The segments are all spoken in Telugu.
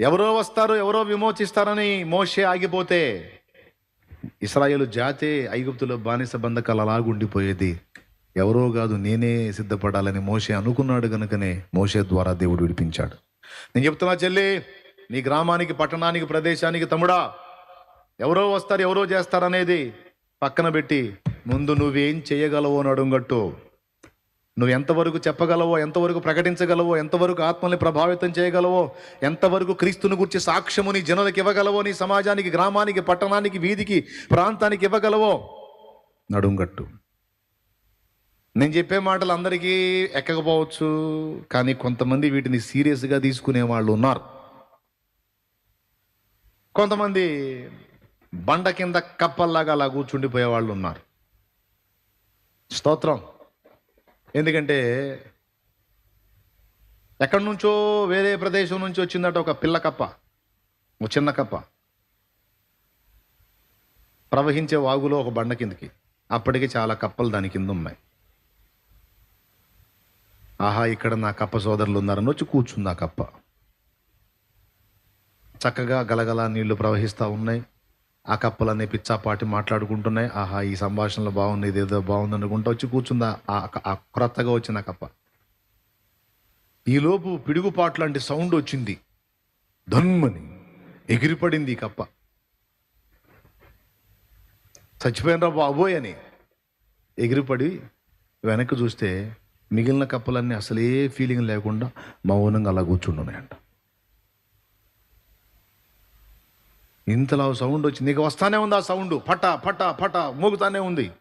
ఎవరో వస్తారు ఎవరో విమోచిస్తారని మోషే ఆగిపోతే ఇస్రాయేలు జాతే ఐగుప్తులో బానిస బంధకాలు అలాగుండిపోయేది ఎవరో కాదు నేనే సిద్ధపడాలని మోషే అనుకున్నాడు కనుకనే మోషే ద్వారా దేవుడు విడిపించాడు. నేను చెప్తున్నా చెల్లి నీ గ్రామానికి పట్టణానికి ప్రదేశానికి తమ్ముడా ఎవరో వస్తారు ఎవరో చేస్తారనేది పక్కన పెట్టి ముందు నువ్వేం చేయగలవో అని అడుగట్టు. నువ్వు ఎంతవరకు చెప్పగలవో ఎంతవరకు ప్రకటించగలవో ఎంతవరకు ఆత్మల్ని ప్రభావితం చేయగలవో ఎంతవరకు క్రీస్తుని గురించి సాక్ష్యము నీ జనులకు ఇవ్వగలవో నీ సమాజానికి గ్రామానికి పట్టణానికి వీధికి ప్రాంతానికి ఇవ్వగలవో? నడుంగట్టు నేను చెప్పే మాటలు అందరికీ ఎక్కకపోవచ్చు కానీ కొంతమంది వీటిని సీరియస్గా తీసుకునే వాళ్ళు ఉన్నారు. కొంతమంది బండ కింద కప్పల్లాగా అలా కూర్చుండిపోయే వాళ్ళు ఉన్నారు. స్తోత్రం. ఎందుకంటే ఎక్కడి నుంచో వేరే ప్రదేశం నుంచి వచ్చిందట ఒక పిల్ల కప్ప ఒక చిన్న కప్ప. ప్రవహించే వాగులో ఒక బండ కిందకి. అప్పటికి చాలా కప్పలు దాని కింద ఉన్నాయి ఆహా ఇక్కడ నా కప్ప సోదరులు ఉన్నారని వచ్చి కూర్చుంది ఆ కప్ప. చక్కగా గలగల నీళ్ళు ప్రవహిస్తూ ఉన్నాయి. ఆ కప్పలన్నీ పిచ్చాపాటి మాట్లాడుకుంటున్నాయి. ఆహా ఈ సంభాషణలో బాగుంది ఇదేదో బాగుంది అనుకుంటా వచ్చి కూర్చుందా? ఆ ఆ క్రొత్తగా వచ్చిన కప్ప. ఈలోపు పిడుగుపాటు లాంటి సౌండ్ వచ్చింది. ధన్మని ఎగిరిపడింది ఈ కప్ప. చచ్చిపోయినరా బాబోయ్ అని ఎగిరిపడి వెనక్కి చూస్తే మిగిలిన కప్పలన్నీ అసలే ఫీలింగ్ లేకుండా మౌనంగా అలా కూర్చుండున్నాయంట ఇంతలా సౌండ్ వచ్చి నీకు వస్తానే ఉంది ఆ సౌండ్. పట పట పట మోగుతానే ఉంది.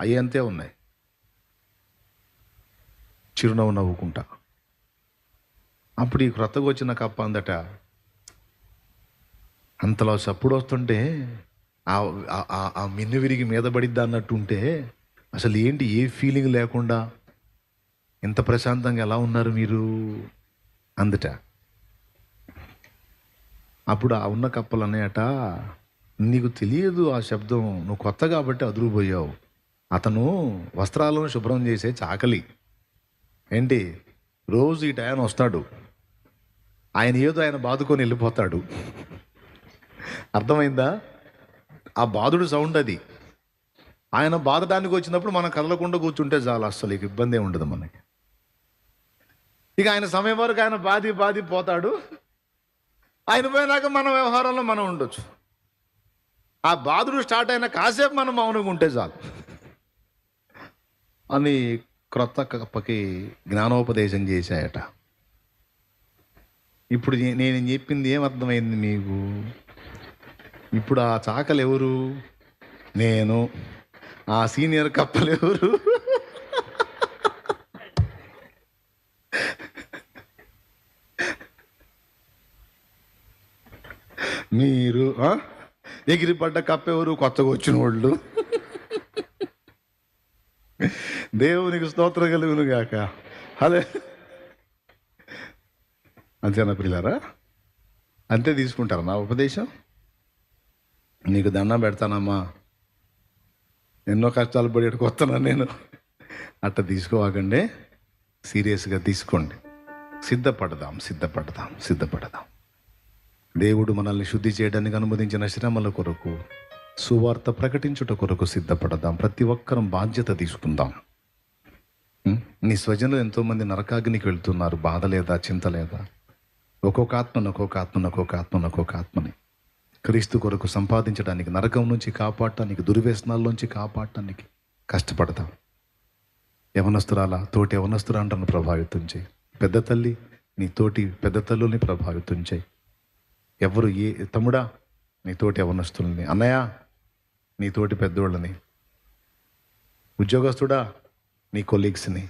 అవి అంతే ఉన్నాయి. చిరునవ్వు నవ్వుకుంటా. అప్పుడు ఈ క్రొత్తగా వచ్చిన కప్ప అందట అంతలో సప్పుడు వస్తుంటే ఆ- ఆ- ఆ మిన్ను విరిగి మీద పడిద్దా అన్నట్టు ఉంటే అసలు ఏంటి ఏ ఫీలింగ్ లేకుండా ఇంత ప్రశాంతంగా ఎలా ఉన్నారు మీరు? అందట. అప్పుడు ఆ ఉన్న కప్పలు అన్నాయట నీకు తెలియదు ఆ శబ్దం. నువ్వు కొత్త కాబట్టి అదురుపోయావు అతను వస్త్రాలను శుభ్రం చేసే చాకలి. ఏంటి? రోజు ఈ టైం వస్తాడు. ఆయన ఏదో ఆయన బాదుకొని వెళ్ళిపోతాడు. అర్థమైందా? ఆ బాధుడు సౌండ్ అది. ఆయన బాధడానికి వచ్చినప్పుడు మనం కదలకుండా కూర్చుంటే చాలు అస్సలు ఇక ఇబ్బంది ఉండదు మనకి. ఇక ఆయన సమయం వరకు ఆయన బాధి బాధి పోతాడు. ఆయన పోయినాక మన వ్యవహారంలో మనం ఉండొచ్చు. ఆ బాధుడు స్టార్ట్ అయిన కాసేపు మనం మౌనంగా ఉంటే చాలు. అని క్రొత్త కప్పకి జ్ఞానోపదేశం చేశాయట. ఇప్పుడు నేను చెప్పింది ఏం అర్థమైంది మీకు? ఇప్పుడు ఆ చాకలు ఎవరు నేను. ఆ సీనియర్ కప్పలు ఎవరు మీరు ఎగిరి ఎగిరిపడ్డ కప్పెవరు కొత్తగా వచ్చిన వాళ్ళు. దేవునికి స్తోత్రం కలుగును గాక. అదే అంతేనా పిల్లరా అంతే తీసుకుంటారా నా ఉపదేశం? నీకు దండం పెడతానమ్మా. ఎన్నో కష్టాలు పడి వస్తున్నాను నేను. అట్ట తీసుకోవాకండి. సీరియస్గా తీసుకోండి. సిద్ధపడదాం సిద్ధపడదాం సిద్ధపడదాం. దేవుడు మనల్ని శుద్ధి చేయడానికి అనుమతించిన శ్రమల కొరకు సువార్త ప్రకటించుట కొరకు సిద్ధపడదాం. ప్రతి ఒక్కరం బాధ్యత తీసుకుందాం. నీ స్వజనులు ఎంతోమంది నరకాగ్నికి వెళ్తున్నారు బాధ లేదా చింత లేదా? ఒక్కొక్క ఆత్మను ఒక్కొక్క ఆత్మను ఒక్కొక్క ఆత్మను ఒక్కొక్క ఆత్మని. క్రీస్తు కొరకు సంపాదించడానికి నరకం నుంచి కాపాడటానికి దుర్వ్యసనాల్లోంచి కాపాడటానికి కష్టపడతాం. యవనస్తురాల తోటి యవనస్తురాంటను ప్రభావితం చేయి. పెద్ద తల్లి నీ తోటి పెద్ద తల్లుల్ని ప్రభావితం చేయి. ఎవరు ఏ తమ్ముడా? నీ తోటి అన్నయ్య నీ తోటి పెద్దోళ్ళని. ఉద్యోగస్తుడా? నీ కొలీగ్స్ని.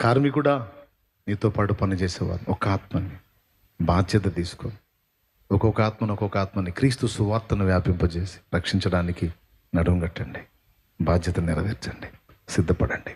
కార్మికుడా? నీతో పాటు పనిచేసేవారు. ఒక ఆత్మని. బాధ్యత తీసుకో. ఒక్కొక్క ఆత్మను ఒక్కొక్క ఆత్మని. క్రీస్తు సువార్తను వ్యాపింపజేసి రక్షించడానికి నడుం కట్టండి. బాధ్యత నెరవేర్చండి. సిద్ధపడండి.